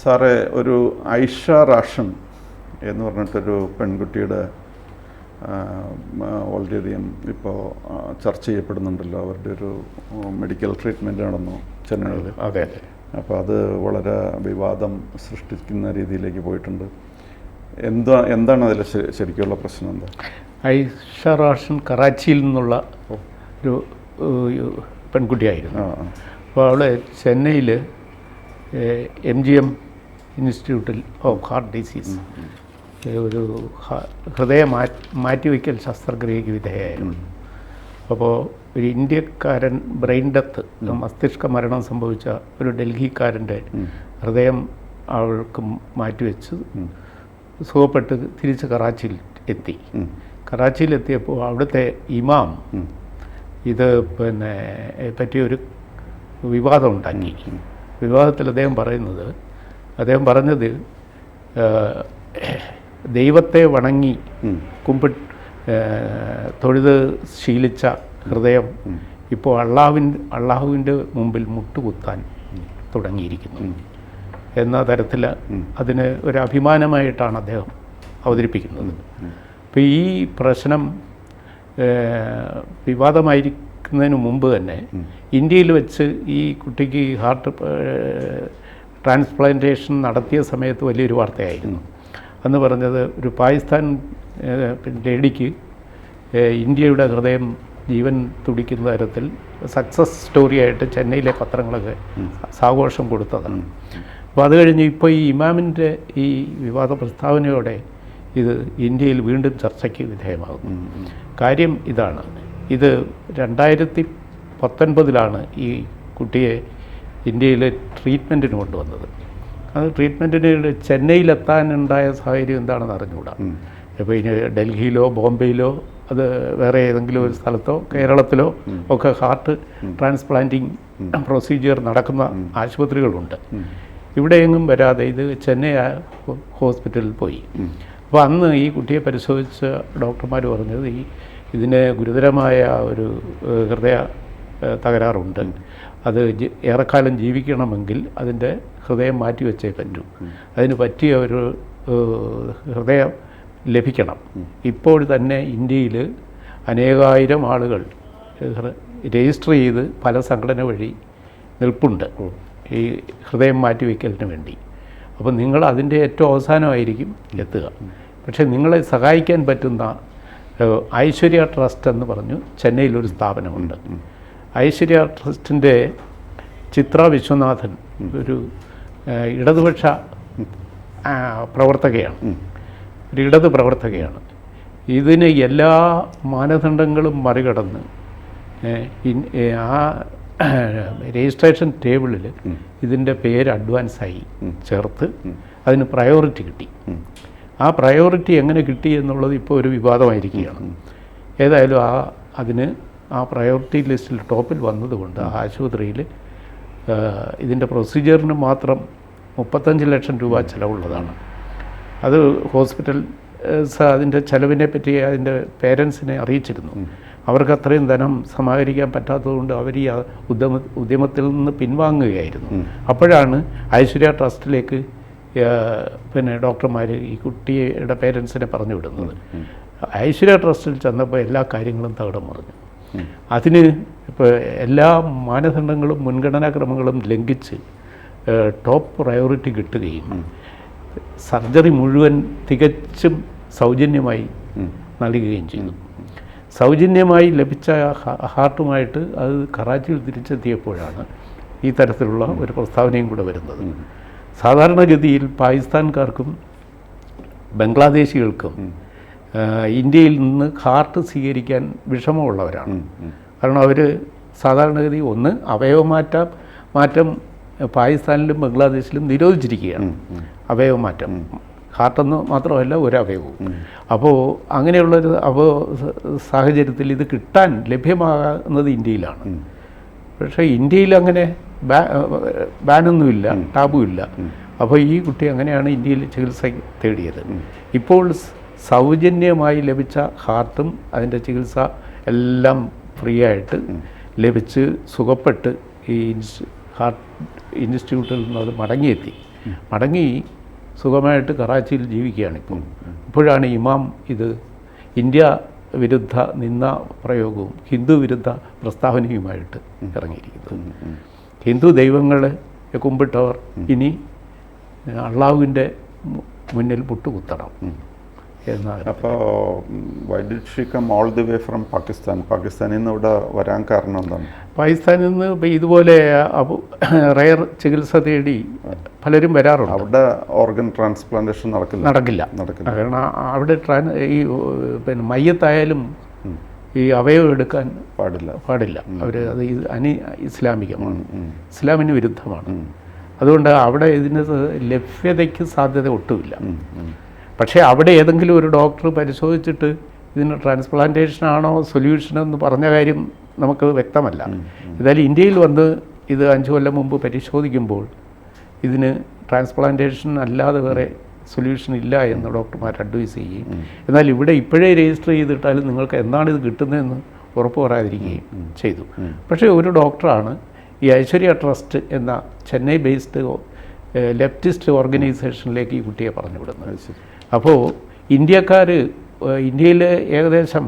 സാറേ ഒരു ഐഷ റാഷൻ എന്ന് പറഞ്ഞിട്ടൊരു പെൺകുട്ടിയുടെ വളരെയധികം ഇപ്പോൾ ചർച്ച ചെയ്യപ്പെടുന്നുണ്ടല്ലോ. അവരുടെ ഒരു മെഡിക്കൽ ട്രീറ്റ്മെന്റ് നടന്നു ചെന്നൈയിൽ. അതെ അതെ. അപ്പോൾ അത് വളരെ വിവാദം സൃഷ്ടിക്കുന്ന രീതിയിലേക്ക് പോയിട്ടുണ്ട്. എന്താ എന്താണ് അതിൽ ശരിക്കുള്ള പ്രശ്നം എന്താ? ഐഷ റാഷൻ കറാച്ചിയിൽ നിന്നുള്ള ഒരു പെൺകുട്ടിയായിരുന്നു. അപ്പോൾ അവൾ ചെന്നൈയിൽ എം ജി എം ഇൻസ്റ്റിറ്റ്യൂട്ടിൽ ഓഫ് ഹാർട്ട് ഡിസീസ് ഒരു ഹൃദയ മാറ്റി മാറ്റിവയ്ക്കൽ ശസ്ത്രക്രിയയ്ക്ക് വിധേയമായിരുന്നു അപ്പോൾ ഒരു ഇന്ത്യക്കാരൻ ബ്രെയിൻ ഡെത്ത് മസ്തിഷ്ക മരണം സംഭവിച്ച ഒരു ഡൽഹിക്കാരന്റെ ഹൃദയം അവൾക്ക് മാറ്റിവെച്ച് സുഖപ്പെട്ട് തിരിച്ച് കറാച്ചിയിൽ എത്തി. കറാച്ചിയിലെത്തിയപ്പോൾ അവിടുത്തെ ഇമാം ഇത് പിന്നെ പറ്റിയൊരു വിവാദം ഉണ്ടാക്കി. വിവാദത്തിൽ അദ്ദേഹം പറയുന്നത് അദ്ദേഹം പറഞ്ഞത് ദൈവത്തെ വണങ്ങി കുമ്പി കുമ്പിട്ട് തൊഴുത് ശീലിച്ച ഹൃദയം ഇപ്പോൾ അള്ളാഹുവിൻ അള്ളാഹുവിന്റെ മുമ്പിൽ മുട്ടുകുത്താൻ തുടങ്ങിയിരിക്കുന്നു. എന്ന തരത്തിൽ അതിന് ഒരു അഭിമാനമായിട്ടാണ് അദ്ദേഹം അവതരിപ്പിക്കുന്നത്. അപ്പോൾ ഈ പ്രശ്നം വിവാദമായിരിക്കുന്നതിന് മുമ്പ് തന്നെ ഇന്ത്യയിൽ വെച്ച് ഈ കുട്ടിക്ക് ഹാർട്ട് ട്രാൻസ്പ്ലാന്റേഷൻ നടത്തിയ സമയത്ത് വലിയൊരു വാർത്തയായിരുന്നു. അന്ന് പറഞ്ഞത് ഒരു പാകിസ്ഥാൻ ലേഡിക്ക് ഇന്ത്യയുടെ ഹൃദയം ജീവൻ തുടിക്കുന്ന തരത്തിൽ സക്സസ് സ്റ്റോറിയായിട്ട് ചെന്നൈയിലെ പത്രങ്ങളൊക്കെ സാഘോഷം കൊടുത്തതാണ്. അപ്പോൾ അത് കഴിഞ്ഞ് ഇപ്പോൾ ഈ ഇമാമിന്റെ ഈ വിവാദ പ്രസ്താവനയോടെ ഇത് ഇന്ത്യയിൽ വീണ്ടും ചർച്ചയ്ക്ക് വിധേയമാകും കാര്യം ഇതാണ്. ഇത് രണ്ടായിരത്തി പത്തൊൻപതിലാണ് ഈ കുട്ടിയെ ഇന്ത്യയിൽ ട്രീറ്റ്മെന്റിന് കൊണ്ടുവന്നത്. അത് ട്രീറ്റ്മെന്റിന് ചെന്നൈയിലെത്താനുണ്ടായ സാഹചര്യം എന്താണെന്ന് അറിഞ്ഞുകൂടാ. ഇപ്പോൾ ഇനി ഡൽഹിയിലോ ബോംബെയിലോ അത് വേറെ ഏതെങ്കിലും ഒരു സ്ഥലത്തോ കേരളത്തിലോ ഒക്കെ ഹാർട്ട് ട്രാൻസ്പ്ലാന്റിങ് പ്രൊസീജിയർ നടക്കുന്ന ആശുപത്രികളുണ്ട്. ഇവിടെയെങ്ങും വരാതെ ഇത് ചെന്നൈ ഹോസ്പിറ്റലിൽ പോയി. അപ്പോൾ അന്ന് ഈ കുട്ടിയെ പരിശോധിച്ച ഡോക്ടർമാർ പറഞ്ഞത് ഈ ഇതിന് ഗുരുതരമായ ഒരു ഹൃദയ തകരാറുണ്ട്. അത് ഏറെക്കാലം ജീവിക്കണമെങ്കിൽ അതിന്റെ ഹൃദയം മാറ്റി വെച്ചേ പറ്റൂ. അതിന് പറ്റിയ ഒരു ഹൃദയം ലഭിക്കണം. ഇപ്പോൾ തന്നെ ഇന്ത്യയിൽ അനേകായിരം ആളുകൾ രജിസ്റ്റർ ചെയ്ത് പല സംഘടന വഴി നിൽപ്പുണ്ട്. ഈ ഹൃദയം മാറ്റി മാറ്റിവെക്കലിന് വേണ്ടി. അപ്പോൾ നിങ്ങൾ അതിന്റെ ഏറ്റവും അവസാനമായിരിക്കും എത്തുക. പക്ഷേ നിങ്ങളെ സഹായിക്കാൻ പറ്റുന്ന ഐശ്വര്യ ട്രസ്റ്റ് എന്ന് പറഞ്ഞു ചെന്നൈയിലൊരു സ്ഥാപനമുണ്ട്. ഐശ്വര്യ ട്രസ്റ്റിന്റെ ചിത്ര വിശ്വനാഥൻ ഒരു ഇടതുപക്ഷ പ്രവർത്തകയാണ്. ഒരു ഇടതു പ്രവർത്തകയാണ്. ഇതിന് എല്ലാ മാനദണ്ഡങ്ങളും മറികടന്ന് ആ രജിസ്ട്രേഷൻ ടേബിളിൽ ഇതിന്റെ പേര് അഡ്വാൻസായി ചേർത്ത് അതിന് പ്രയോറിറ്റി കിട്ടി. ആ പ്രയോറിറ്റി എങ്ങനെ കിട്ടി എന്നുള്ളത് ഇപ്പോൾ ഒരു വിവാദമായിരിക്കുകയാണ്. ഏതായാലും ആ അതിന് ആ പ്രയോറിറ്റി ലിസ്റ്റിൽ ടോപ്പിൽ വന്നതുകൊണ്ട് ആ ആശുപത്രിയിൽ ഇതിന്റെ പ്രൊസീജിയറിന് മാത്രം മുപ്പത്തഞ്ച് ലക്ഷം രൂപ ചിലവുള്ളതാണ്. അത് ഹോസ്പിറ്റൽ അതിന്റെ ചിലവിനെ പറ്റി അതിന്റെ പേരൻസിനെ അറിയിച്ചിരുന്നു. അവർക്ക് അത്രയും ധനം സമാഹരിക്കാൻ പറ്റാത്തതുകൊണ്ട് അവർ ഈ ഉദ്യമ ഉദ്യമത്തിൽ നിന്ന് പിൻവാങ്ങുകയായിരുന്നു. അപ്പോഴാണ് ഐശ്വര്യ ട്രസ്റ്റിലേക്ക് പിന്നെ ഡോക്ടർമാർ ഈ കുട്ടിയുടെ പേരൻസിനെ പറഞ്ഞു വിടുന്നത്. ഐശ്വര്യ ട്രസ്റ്റിൽ ചെന്നപ്പോൾ എല്ലാ കാര്യങ്ങളും തകിടം മറിഞ്ഞു. അതിന് ഇപ്പോൾ എല്ലാ മാനദണ്ഡങ്ങളും മുൻഗണനാക്രമങ്ങളും ലംഘിച്ച് ടോപ്പ് പ്രയോറിറ്റി കിട്ടുകയും സർജറി മുഴുവൻ തികച്ചും സൗജന്യമായി നൽകുകയും ചെയ്തു. സൗജന്യമായി ലഭിച്ച ഹാർട്ടുമായിട്ട് അത് കറാച്ചിയിൽ തിരിച്ചെത്തിയപ്പോഴാണ് ഈ തരത്തിലുള്ള ഒരു പ്രസ്താവനയും കൂടെ വരുന്നത്. സാധാരണഗതിയിൽ പാകിസ്ഥാൻകാർക്കും ബംഗ്ലാദേശികൾക്കും ഇന്ത്യയിൽ നിന്ന് ഹാർട്ട് സ്വീകരിക്കാൻ വിഷമമുള്ളവരാണ്. കാരണം അവർ സാധാരണഗതി ഒന്ന് അവയവമാറ്റം മാറ്റം പാകിസ്ഥാനിലും ബംഗ്ലാദേശിലും നിരോധിച്ചിരിക്കുകയാണ്. അവയവമാറ്റം ഹാർട്ടെന്ന് മാത്രമല്ല ഒരു അവയവവും. അപ്പോൾ അങ്ങനെയുള്ളൊരു അവ സാഹചര്യത്തിൽ ഇത് കിട്ടാൻ ലഭ്യമാകുന്നത് ഇന്ത്യയിലാണ്. പക്ഷേ ഇന്ത്യയിൽ അങ്ങനെ ബാ ബാനൊന്നുമില്ല ടാബുമില്ല അപ്പോൾ ഈ കുട്ടി അങ്ങനെയാണ് ഇന്ത്യയിൽ ചികിത്സ തേടിയത്. ഇപ്പോൾ സൗജന്യമായി ലഭിച്ച ഹാർട്ടും അതിന്റെ ചികിത്സ എല്ലാം ഫ്രീ ആയിട്ട് ലഭിച്ച് സുഖപ്പെട്ട് ഈ ഹാർട്ട് ഇൻസ്റ്റിറ്റ്യൂട്ടിൽ നിന്ന് അത് മടങ്ങിയെത്തി. മടങ്ങി സുഖമായിട്ട് കറാച്ചിയിൽ ജീവിക്കുകയാണ് ഇപ്പോൾ ഇപ്പോഴാണ് ഇമാം ഇത് ഇന്ത്യ വിരുദ്ധ നിന്ന പ്രയോഗവും ഹിന്ദു വിരുദ്ധ പ്രസ്താവനയുമായിട്ട് ഇറങ്ങിയിരിക്കുന്നത്. ഹിന്ദു ദൈവങ്ങളെ കുമ്പിട്ടവർ ഇനി അള്ളാഹുവിന്റെ മുന്നിൽ മുട്ടുകുത്തണം. എന്നാണ്. അപ്പോൾ why did she come all the way from Pakistan. പാകിസ്ഥാനിൽ നിന്ന് ഇവിടെ വരാൻ കാരണം എന്താണ്? പാകിസ്ഥാനിൽ നിന്ന് ഇപ്പോൾ ഇതുപോലെ റയർ ചികിത്സ തേടി പലരും വരാറുണ്ട്. അവിടെ ഓർഗൻ ട്രാൻസ്പ്ലാന്റേഷൻ നടക്കില്ല. നടക്കില്ല. നടക്കില്ല. കാരണം അവിടെ ട്രാൻ ഈ പിന്നെ മയ്യത്തായാലും ഈ അവയവം എടുക്കാൻ പാടില്ല. പാടില്ല. അവർ അത് അനി ഇസ്ലാമികമാണ്. ഇസ്ലാമിന് വിരുദ്ധമാണ്. അതുകൊണ്ട് അവിടെ ഇതിന് ലഭ്യതയ്ക്ക് സാധ്യത ഒട്ടുമില്ല. പക്ഷേ അവിടെ ഏതെങ്കിലും ഒരു ഡോക്ടർ പരിശോധിച്ചിട്ട് ഇതിന് സൊല്യൂഷൻ എന്ന് പറഞ്ഞ കാര്യം നമുക്ക് വ്യക്തമല്ല. ഏതായാലും ഇന്ത്യയിൽ വന്ന് ഇത് അഞ്ച് കൊല്ലം മുമ്പ് പരിശോധിക്കുമ്പോൾ ഇതിന് ട്രാൻസ്പ്ലാന്റേഷൻ അല്ലാതെ വേറെ സൊല്യൂഷൻ ഇല്ല എന്ന് ഡോക്ടർമാർ അഡ്വൈസ് ചെയ്യും എന്നാൽ ഇവിടെ ഇപ്പോഴേ രജിസ്റ്റർ ചെയ്തിട്ടാലും നിങ്ങൾക്ക് എന്താണ് ഇത് കിട്ടുന്നതെന്ന് ഉറപ്പ് പറയാതിരിക്കുകയും ചെയ്തു. പക്ഷേ ഒരു ഡോക്ടറാണ് ഈ ഐശ്വര്യ ട്രസ്റ്റ് എന്ന ചെന്നൈ ബേസ്ഡ് ലെഫ്റ്റിസ്റ്റ് ഓർഗനൈസേഷനിലേക്ക് ഈ കുട്ടിയെ പറഞ്ഞു വിടുന്നത് അപ്പോൾ ഇന്ത്യക്കാർ ഇന്ത്യയിൽ ഏകദേശം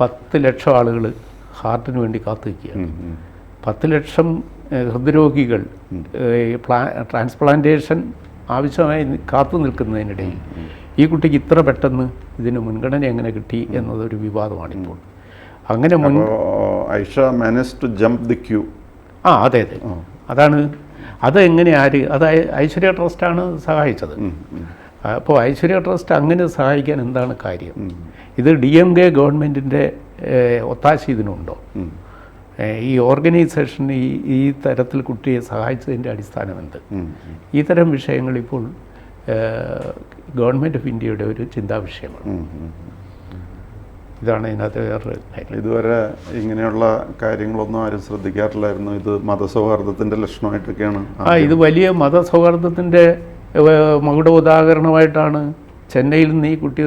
പത്ത് ലക്ഷം ആളുകൾ ഹാർട്ടിന് വേണ്ടി കാത്തു നിൽക്കുകയാണ്. പത്ത് ലക്ഷം ഹൃദ്രോഗികൾ പ്ലാ ട്രാൻസ്പ്ലാന്റേഷൻ ആവശ്യമായി കാത്തു നിൽക്കുന്നതിനിടയിൽ ഈ കുട്ടിക്ക് ഇത്ര പെട്ടെന്ന് ഇതിന് മുൻഗണന എങ്ങനെ കിട്ടി എന്നതൊരു വിവാദമാണിപ്പോൾ. അങ്ങനെ മുൻ Aisha manage to jump the queue. ആ അതെ അതെ. അതാണ് അത് എങ്ങനെ ആര് അത് ഐശ്വര്യ ട്രസ്റ്റാണ് സഹായിച്ചത്. അപ്പോൾ ഐശ്വര്യ ട്രസ്റ്റ് അങ്ങനെ സഹായിക്കാൻ എന്താണ് കാര്യം? ഇത് ഡി എം കെ ഗവൺമെന്റിന്റെ ഒത്താശ ഇതിനുണ്ടോ? ഈ ഓർഗനൈസേഷൻ ഈ ഈ തരത്തിൽ കുട്ടിയെ സഹായിച്ചതിന്റെ അടിസ്ഥാനം എന്ത് ഈ തരം വിഷയങ്ങൾ ഇപ്പോൾ ഗവൺമെന്റ് ഓഫ് ഇന്ത്യയുടെ ഒരു ചിന്താ വിഷയമാണ് ഇതാണ് ഇതിനകത്ത് വേറൊരു ഇതുവരെ ഇങ്ങനെയുള്ള കാര്യങ്ങളൊന്നും ആരും ശ്രദ്ധിക്കാറില്ലായിരുന്നു. ഇത് മതസൗഹാർദ്ദത്തിന്റെ ലക്ഷണമായിട്ടൊക്കെയാണ് ആ ഇത് വലിയ മതസൗഹാർദ്ദത്തിന്റെ മകുട ഉദാഹരണമായിട്ടാണ് ചെന്നൈയിൽ നിന്ന് ഈ കുട്ടി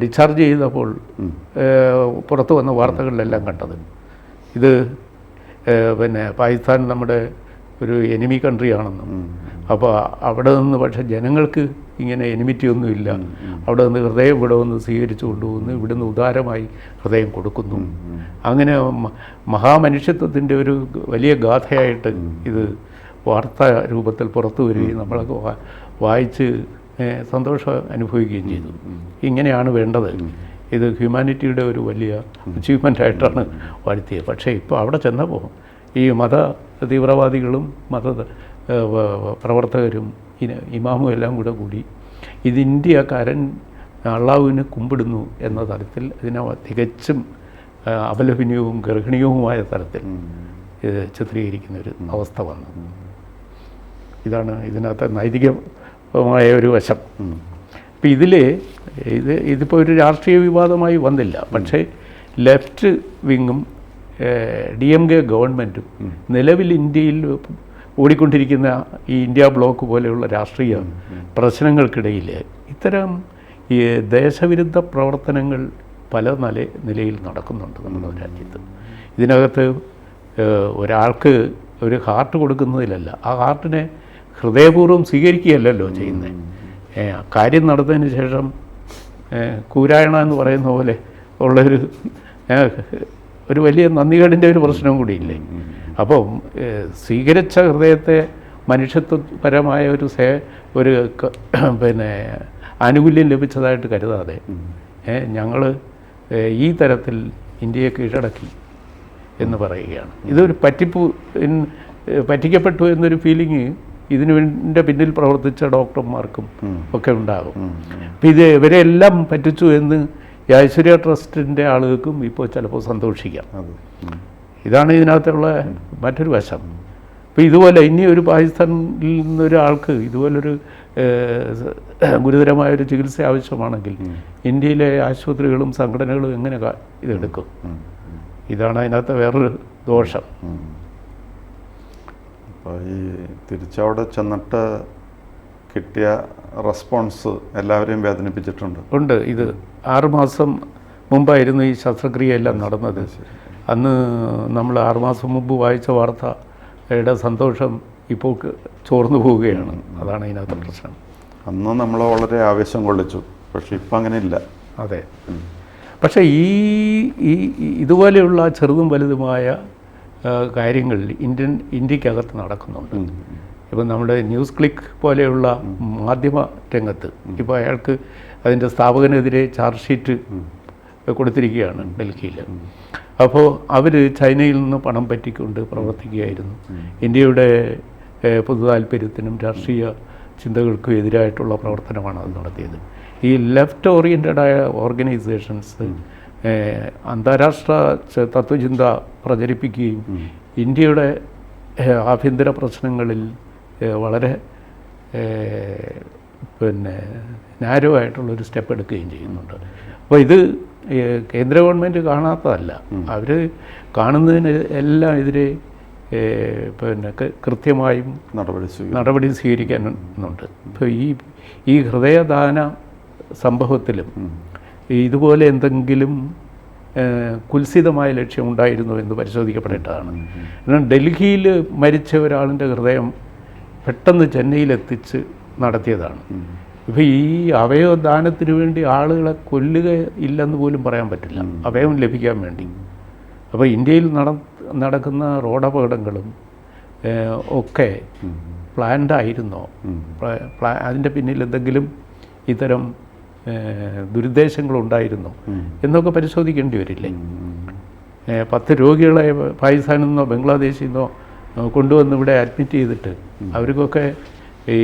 ഡിസ്ചാർജ് ചെയ്തപ്പോൾ പുറത്തു വന്ന വാർത്തകളിലെല്ലാം കണ്ടത്. ഇത് പിന്നെ പാകിസ്ഥാൻ നമ്മുടെ ഒരു എനിമി കൺട്രി ആണെന്നും. അപ്പോൾ അവിടെ നിന്ന് പക്ഷേ ജനങ്ങൾക്ക് ഇങ്ങനെ എനിമിറ്റി ഒന്നുമില്ല അവിടെ നിന്ന് ഹൃദയം ഇവിടെ വന്ന് സ്വീകരിച്ചു കൊണ്ടുപോകുന്നു ഇവിടുന്ന് ഉദാരമായി ഹൃദയം കൊടുക്കുന്നു. അങ്ങനെ മഹാമനുഷ്യത്വത്തിന്റെ ഒരു വലിയ ഗാഥയായിട്ട് ഇത് വാർത്താ രൂപത്തിൽ പുറത്തു വരികയും നമ്മളൊക്കെ വാ- വായിച്ച് സന്തോഷം അനുഭവിക്കുകയും ചെയ്തു. ഇങ്ങനെയാണ് വേണ്ടത്. ഇത് ഹ്യൂമാനിറ്റിയുടെ ഒരു വലിയ അച്ചീവ്മെന്റ് ആയിട്ടാണ് വാഴ്ത്തിയത് പക്ഷേ ഇപ്പോൾ അവിടെ ചെന്നപ്പോൾ ഈ മത തീവ്രവാദികളും മത പ്രവർത്തകരും ഇമാമും എല്ലാം കൂടെ കൂടി ഇത് ഇന്ത്യക്കാരൻ അള്ളാഹുവിനെ കുമ്പിടുന്നു എന്ന തരത്തിൽ അതിനെ തികച്ചും അപലപനീയവും ഗർഹിണീയവുമായ തരത്തിൽ ഇത് ചിത്രീകരിക്കുന്ന ഒരു അവസ്ഥ വന്നു. ഇതാണ് ഇതിനകത്ത് നൈതികമായ ഒരു വശം. അപ്പം ഇതിൽ ഇത് ഇതിപ്പോൾ ഒരു രാഷ്ട്രീയ വിവാദമായി വന്നില്ല. പക്ഷേ ലെഫ്റ്റ് വിങ്ങും ഡി എം കെ ഗവൺമെന്റും നിലവിൽ ഇന്ത്യയിൽ ഓടിക്കൊണ്ടിരിക്കുന്ന ഈ ഇന്ത്യ ബ്ലോക്ക് പോലെയുള്ള രാഷ്ട്രീയ പ്രശ്നങ്ങൾക്കിടയിൽ ഇത്തരം ഈ ദേശവിരുദ്ധ പ്രവർത്തനങ്ങൾ പല നില നിലയിൽ നടക്കുന്നുണ്ട് നമ്മുടെ രാജ്യത്ത്. ഇതിനകത്ത് ഒരാൾക്ക് ഒരു ഹാർട്ട് കൊടുക്കുന്നതിലല്ല ആ ഹാർട്ടിനെ ഹൃദയപൂർവം സ്വീകരിക്കുകയല്ലല്ലോ ചെയ്യുന്നത് കാര്യം നടന്നതിന് ശേഷം കൂരായണ എന്ന് പറയുന്ന പോലെ ഉള്ളൊരു ഒരു വലിയ നന്ദികേടിന്റെ ഒരു പ്രശ്നവും കൂടിയില്ലേ? അപ്പം സ്വീകരിച്ച ഹൃദയത്തെ മനുഷ്യത്വപരമായ ഒരു സേ ഒരു പിന്നെ ആനുകൂല്യം ലഭിച്ചതായിട്ട് കരുതാതെ ഞങ്ങൾ ഈ തരത്തിൽ ഇന്ത്യയെ കീഴടക്കി എന്ന് പറയുകയാണ്. ഇതൊരു പറ്റിപ്പ് പറ്റിക്കപ്പെട്ടു എന്നൊരു ഫീലിംഗ് ഇതിനുവേണ്ടി പിന്നിൽ പ്രവർത്തിച്ച ഡോക്ടർമാർക്കും ഒക്കെ ഉണ്ടാകും. അപ്പം ഇത് ഇവരെല്ലാം പറ്റിച്ചു എന്ന് ഈ ഐശ്വര്യ ട്രസ്റ്റിന്റെ ആളുകൾക്കും ഇപ്പോൾ ചിലപ്പോൾ സന്തോഷിക്കാം. ഇതാണ് ഇതിനകത്തുള്ള മറ്റൊരു വശം. അപ്പോൾ ഇതുപോലെ ഇനി ഒരു പാകിസ്ഥാനിൽ നിന്നൊരാൾക്ക് ഇതുപോലൊരു ഗുരുതരമായൊരു ചികിത്സ ആവശ്യമാണെങ്കിൽ ഇന്ത്യയിലെ ആശുപത്രികളും സംഘടനകളും എങ്ങനെ ഇതെടുക്കും? ഇതാണ് അതിനകത്ത് വേറൊരു ദോഷം. അപ്പോൾ ഈ തിരിച്ചവിടെ ചെന്നിട്ട് കിട്ടിയ റെസ്പോൺസ് എല്ലാവരെയും വേദനിപ്പിച്ചിട്ടുണ്ട്. ഉണ്ട്. ഇത് ആറുമാസം മുമ്പായിരുന്നു ഈ ശസ്ത്രക്രിയ എല്ലാം നടന്നത്. അന്ന് നമ്മൾ ആറുമാസം മുമ്പ് വായിച്ച വാർത്ത വാർത്തയുടെ സന്തോഷം ഇപ്പോൾ ചോർന്നു പോവുകയാണ്. അതാണ് ഇതിനകത്ത് പ്രശ്നം. അന്ന് നമ്മൾ വളരെ ആവേശം കൊള്ളിച്ചു. പക്ഷെ ഇപ്പം അങ്ങനെ ഇല്ല അതെ പക്ഷേ ഈ ഈ ഇതുപോലെയുള്ള ചെറുതും വലുതുമായ കാര്യങ്ങൾ ഇന്ത്യൻ ഇന്ത്യക്കകത്ത് നടക്കുന്നുണ്ട്. ഇപ്പം നമ്മുടെ ന്യൂസ് ക്ലിക്ക് പോലെയുള്ള മാധ്യമ രംഗത്ത് ഇപ്പോൾ അയാൾക്ക് അതിന്റെ സ്ഥാപകനെതിരെ ചാർജ് ഷീറ്റ് കൊടുത്തിരിക്കുകയാണ് ഡൽഹിയിൽ. അപ്പോൾ അവർ ചൈനയിൽ നിന്ന് പണം പറ്റിക്കൊണ്ട് പ്രവർത്തിക്കുകയായിരുന്നു. ഇന്ത്യയുടെ പൊതുതാൽപര്യത്തിനും പൊതു താല്പര്യത്തിനും രാഷ്ട്രീയ ചിന്തകൾക്കും എതിരായിട്ടുള്ള പ്രവർത്തനമാണ് അത് നടത്തിയത്. ഈ ലെഫ്റ്റ് ഓറിയന്റഡായ ഓർഗനൈസേഷൻസ് അന്താരാഷ്ട്ര തത്വചിന്ത പ്രചരിപ്പിക്കുകയും ഇന്ത്യയുടെ ആഭ്യന്തര പ്രശ്നങ്ങളിൽ വളരെ പിന്നെ നാരോ ആയിട്ടുള്ളൊരു സ്റ്റെപ്പ് എടുക്കുകയും ചെയ്യുന്നുണ്ട്. അപ്പോൾ ഇത് കേന്ദ്ര ഗവൺമെന്റ് കാണാത്തതല്ല. അവർ കാണുന്നതിന് എല്ലാം എതിരെ പിന്നെ കൃത്യമായും നടപടി നടപടി സ്വീകരിക്കാനുണ്ട്. ഇപ്പോൾ ഈ ഈ ഹൃദയദാന സംഭവത്തിലും ഇതുപോലെ എന്തെങ്കിലും കുൽസിതമായ ലക്ഷ്യം ഉണ്ടായിരുന്നു എന്ന് പരിശോധിക്കപ്പെടേണ്ടതാണ്. കാരണം ഡൽഹിയിൽ മരിച്ച ഒരാളിന്റെ ഹൃദയം പെട്ടെന്ന് ചെന്നൈയിലെത്തിച്ച് നടത്തിയതാണ്. ഇപ്പോൾ ഈ അവയവദാനത്തിന് വേണ്ടി ആളുകളെ കൊല്ലുക ഇല്ലെന്ന് പോലും പറയാൻ പറ്റില്ല. അവയവം ലഭിക്കാൻ വേണ്ടി. അപ്പോൾ ഇന്ത്യയിൽ നട നടക്കുന്ന റോഡപകടങ്ങളും ഒക്കെ പ്ലാൻഡ് ആയിരുന്നോ പ്ലാ- അതിന്റെ പിന്നിൽ എന്തെങ്കിലും ഇത്തരം ദുരുദ്ദേശങ്ങളുണ്ടായിരുന്നോ? എന്നൊക്കെ പരിശോധിക്കേണ്ടി വരില്ലേ? പത്ത് രോഗികളെ പാകിസ്ഥാനിൽ നിന്നോ ബംഗ്ലാദേശിൽ നിന്നോ കൊണ്ടുവന്ന് ഇവിടെ അഡ്മിറ്റ് ചെയ്തിട്ട് അവർക്കൊക്കെ ഈ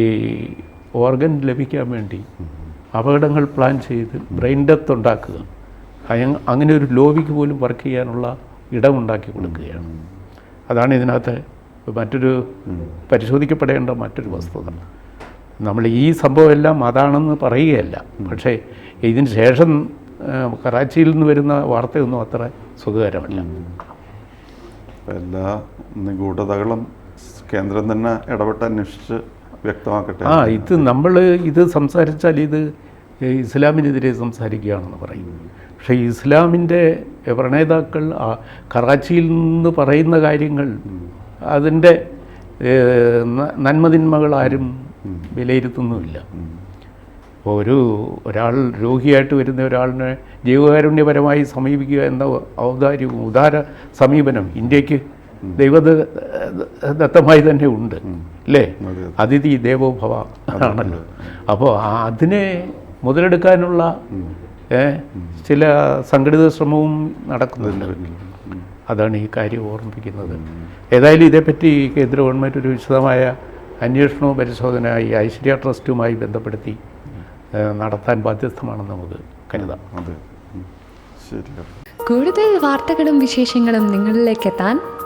ഓർഗൻ ലഭിക്കാൻ വേണ്ടി അപകടങ്ങൾ പ്ലാൻ ചെയ്ത് ബ്രെയിൻ ഡെത്ത് ഉണ്ടാക്കുക. അങ്ങനെ ഒരു ലോബിക്ക് പോലും വർക്ക് ചെയ്യാനുള്ള ഇടമുണ്ടാക്കി കൊടുക്കുകയാണ്. അതാണ് ഇതിനകത്ത് മറ്റൊരു പരിശോധിക്കപ്പെടേണ്ട മറ്റൊരു വസ്തുത. നമ്മൾ ഈ സംഭവമെല്ലാം അതാണെന്ന് പറയുകയല്ല. പക്ഷേ ഇതിന് ശേഷം കറാച്ചിയിൽ നിന്ന് വരുന്ന വാർത്തയൊന്നും അത്ര സുഖകരമല്ല. എല്ലാ നിഗൂഢതകളും കേന്ദ്രം തന്നെ ഇടപെട്ട് അന്വേഷിച്ച് വ്യക്തമാക്കട്ടെ ആ ഇത് നമ്മൾ ഇത് സംസാരിച്ചാൽ ഇത് ഇസ്ലാമിനെതിരെ സംസാരിക്കുകയാണെന്ന് പറയും. പക്ഷേ ഇസ്ലാമിന്റെ പ്രണേതാക്കൾ കറാച്ചിയിൽ നിന്ന് പറയുന്ന കാര്യങ്ങൾ അതിന്റെ നന്മതിന്മകൾ ആരും വിലയിരുത്തുന്നുമില്ല. ഇപ്പോൾ ഒരു ഒരാൾ രോഗിയായിട്ട് വരുന്ന ഒരാളിനെ ജീവകാരുണ്യപരമായി സമീപിക്കുക എന്ന ഔദാര്യവും ഉദാര സമീപനം ഇന്ത്യയ്ക്ക് ദൈവദത്തമായി തന്നെ ഉണ്ട്. അല്ലേ അതെ, അതിഥി ദേവോഭവ ആണല്ലോ. അപ്പോൾ അതിനെ മുതലെടുക്കാനുള്ള ചില സംഘടിത ശ്രമവും നടക്കുന്നുണ്ട്. അതാണ് ഈ കാര്യം ഓർമ്മിപ്പിക്കുന്നത്. ഏതായാലും ഇതേപ്പറ്റി കേന്ദ്ര ഗവൺമെന്റ് ഒരു വിശദമായ അന്വേഷണവും പരിശോധന ഈ ഐശ്വര്യ ട്രസ്റ്റുമായി ബന്ധപ്പെടുത്തി നടത്താൻ ബാധ്യസ്ഥമാണെന്ന് നമുക്ക് കരുതാം. ശരി. കൂടുതൽ വാർത്തകളും വിശേഷങ്ങളും നിങ്ങളിലേക്ക് എത്താൻ